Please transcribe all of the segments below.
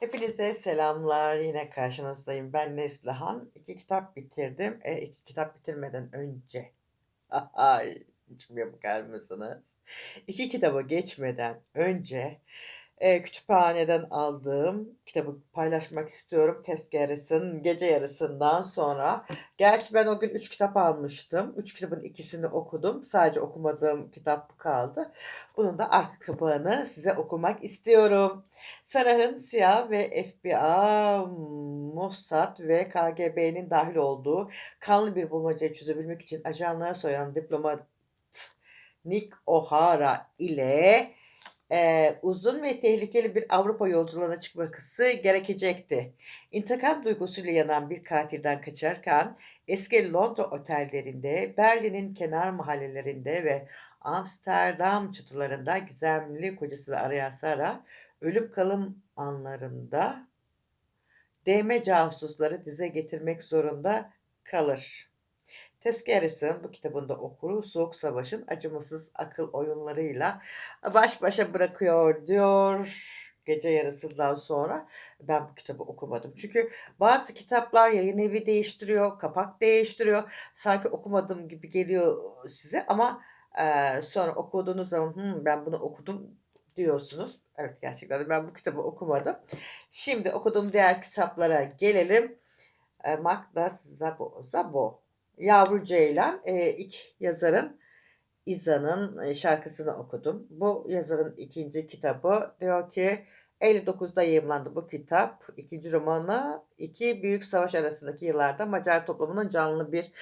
Hepinize selamlar. Yine karşınızdayım. Ben Neslihan. 2 kitap bitirdim. E, 2 kitap bitirmeden önce. Ay, hiç mi mısınız? 2 kitaba geçmeden önce Eee, kütüphaneden aldığım kitabı paylaşmak istiyorum. Tezkeresinin gece yarısından sonra. Gerçi ben o gün 3 kitap almıştım. 3 kitabın ikisini okudum. Sadece okumadığım kitap kaldı. Bunun da arka kapağını size okumak istiyorum. Sarah'ın CIA ve FBI, Mossad ve KGB'nin dahil olduğu kanlı bir bulmacayı çözebilmek için ajanlığa soyan diplomat Nick O'Hara ile Eee, uzun ve tehlikeli bir Avrupa yolculuğuna çıkması gerekecekti. İntikam duygusuyla yanan bir katilden kaçarken eski Londra otellerinde, Berlin'in kenar mahallelerinde ve Amsterdam çatılarında gizemli kocasını arayan Sarah, ölüm kalım anlarında değme casusları dize getirmek zorunda kalır. Tezkeres'in bu kitabında okuru Soğuk Savaş'ın acımasız akıl oyunlarıyla baş başa bırakıyor diyor gece yarısından sonra. Ben bu kitabı okumadım. Çünkü bazı kitaplar yayınevi değiştiriyor, kapak değiştiriyor. Sanki okumadığım gibi geliyor size ama, eee, sonra okuduğunuz zaman, "Hımm, ben bunu okudum." diyorsunuz. Evet, gerçekten ben bu kitabı okumadım. Şimdi okuduğum diğer kitaplara gelelim. Eee, Magda Szabo Szabo, Yavru Ceylan. Eee, ilk yazarın İza'nın, eee, şarkısını okudum. Bu yazarın 2'nci kitabı. Diyor ki 59'da yayımlandı bu kitap. 2'nci romanı 2 büyük savaş arasındaki yıllarda Macar toplumunun canlı bir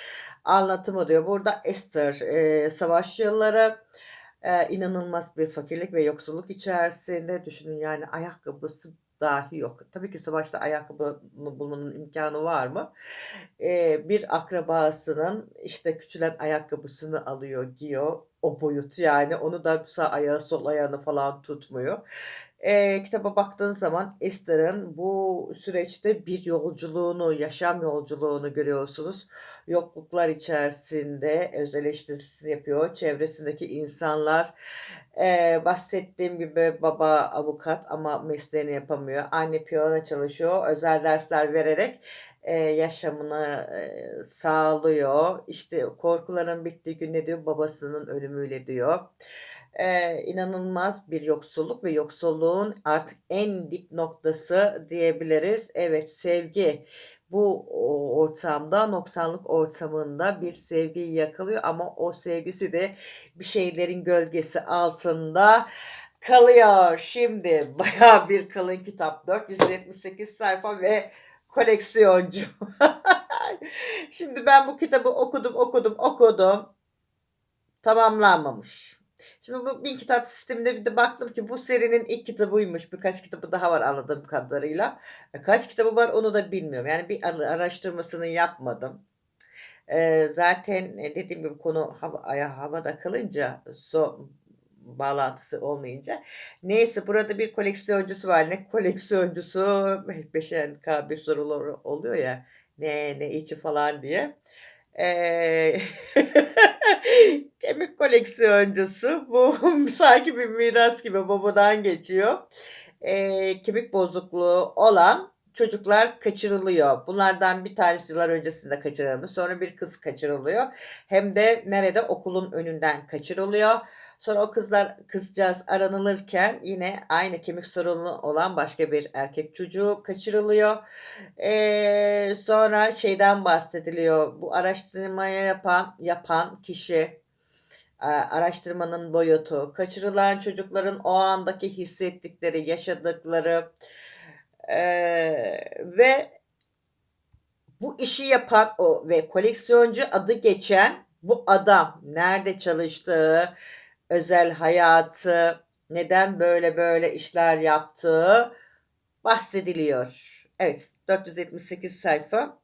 anlatımı diyor. Burada Esther, eee, savaş yılları, eee, inanılmaz bir fakirlik ve yoksulluk içerisinde. Düşünün yani ayakkabısı dahi yok. Tabii ki savaşta ayakkabı bulmanın imkânı var mı? Eee, bir akrabasının, işte, küçülen ayakkabısını alıyor, giyiyor. O boyut yani. Onu da sağ ayağı sol ayağını falan tutmuyor. Eee, kitaba baktığın zaman Esther'ın bu süreçte bir yolculuğunu, yaşam yolculuğunu görüyorsunuz. Yokluklar içerisinde öz yapıyor. Çevresindeki insanlar, eee, bahsettiğim gibi baba avukat ama mesleğini yapamıyor. Anne piyano çalışıyor. Özel dersler vererek, yaşamını, sağlıyor. İşte, korkuların bittiği gün ne diyor? Babasının ölümüyle diyor. Eee, inanılmaz bir yoksulluk ve yoksulluğun artık en dip noktası diyebiliriz. Evet, sevgi. Bu ortamda, noksanlık ortamında bir sevgiyi yakalıyor ama o sevgisi de bir şeylerin gölgesi altında kalıyor. Şimdi bayağı bir kalın kitap. 478 sayfa ve koleksiyoncu. Şimdi ben bu kitabı okudum, okudum, okudum. Tamamlanmamış. Şimdi bu 1000 kitap sisteminde bir de baktım ki bu serinin ilk kitabıymış. Birkaç kitabı daha var anladığım kadarıyla. E, kaç kitabı var onu da bilmiyorum. Yani bir ara araştırmasını yapmadım. Eee, zaten, eee, dediğim gibi konu hava havada kalınca, so bağlantısı olmayınca. Neyse burada bir koleksiyoncusu var. Ne koleksiyoncusu? Be beşen K bir sorular oluyor ya, ne, ne içi falan diye. Eee, kemik koleksiyoncusu. Bu sanki bir miras gibi babadan geçiyor. Eee, kemik bozukluğu olan çocuklar kaçırılıyor. Bunlardan bir tanesi yıllar öncesinde kaçırılmış. Sonra bir kız kaçırılıyor. Hem de nerede? Okulun önünden kaçırılıyor. Sonra o kızlar kızcağız aranılırken yine aynı kemik sorunu olan başka bir erkek çocuğu kaçırılıyor. Eee, sonra şeyden bahsediliyor. Bu araştırmayı yapan yapan kişi, araştırmanın boyutu, kaçırılan çocukların o andaki hissettikleri, yaşadıkları, eee, ve bu işi yapan o ve koleksiyoncu adı geçen bu adam nerede çalıştığı, özel hayatı, neden böyle böyle işler yaptığı bahsediliyor. Evet, 478 sayfa.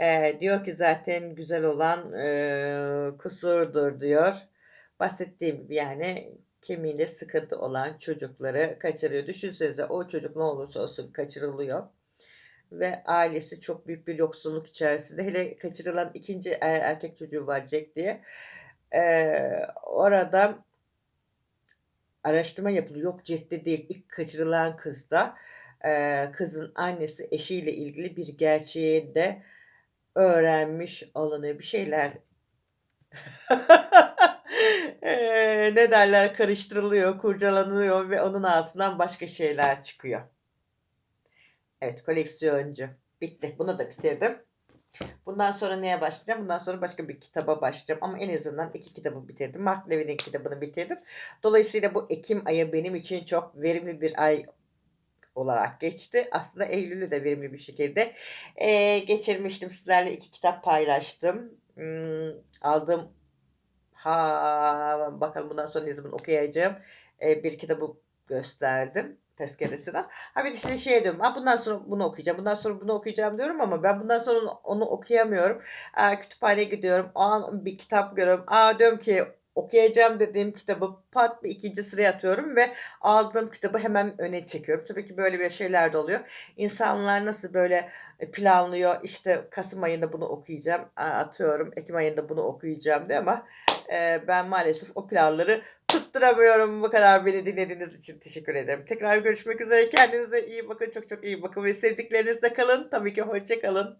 Eee, diyor ki zaten güzel olan, eee, kusurdur diyor. Bahsettiğim gibi yani kemiğinde sıkıntı olan çocukları kaçırıyor. Düşünsenize o çocuk ne olursa olsun kaçırılıyor ve ailesi çok büyük bir yoksulluk içerisinde. Hele kaçırılan 2'nci, eee, erkek çocuğu var Jack diye. Eee, orada araştırma yapılıyor. Yok Jack'te değil, ilk kaçırılan kızda. eee, kızın annesi eşiyle ilgili bir gerçeği de öğrenmiş olunuyor. Bir şeyler eee, ne derler, karıştırılıyor, kurcalanıyor ve onun altından başka şeyler çıkıyor. Evet, koleksiyoncu. Bitti. Bunu da bitirdim. Bundan sonra neye başlayacağım? Bundan sonra başka bir kitaba başlayacağım ama en azından 2 kitabı bitirdim. Mark Levin'in kitabını bitirdim. Dolayısıyla bu ekim ayı benim için çok verimli bir ay olarak geçti. Aslında eylülü de verimli bir şekilde, eee, geçirmiştim. Sizlerle 2 kitap paylaştım. Imm, aldığım Ha, bakalım bundan sonra ne zaman okuyacağım, eee, bir kitabı gösterdim tezkeresini. Ha, bir de işte şey diyorum, "A, bundan sonra bunu okuyacağım, bundan sonra bunu okuyacağım." diyorum ama ben bundan sonra onu okuyamıyorum. Aaa, kütüphaneye gidiyorum, o an bir kitap görüyorum. A, diyorum ki okuyacağım dediğim kitabı pat bir 2'nci sıraya atıyorum ve aldığım kitabı hemen öne çekiyorum. Tabii ki böyle böyle şeyler de oluyor. İnsanlar nasıl böyle, eee, planlıyor, işte, kasım ayında bunu okuyacağım, atıyorum, ekim ayında bunu okuyacağım diye ama, eee, ben maalesef o planları tutturamıyorum. Bu kadar beni dinlediğiniz için teşekkür ederim. Tekrar görüşmek üzere. Kendinize iyi bakın, çok çok iyi bakın ve sevdiklerinizle kalın. Tabii ki hoşça kalın.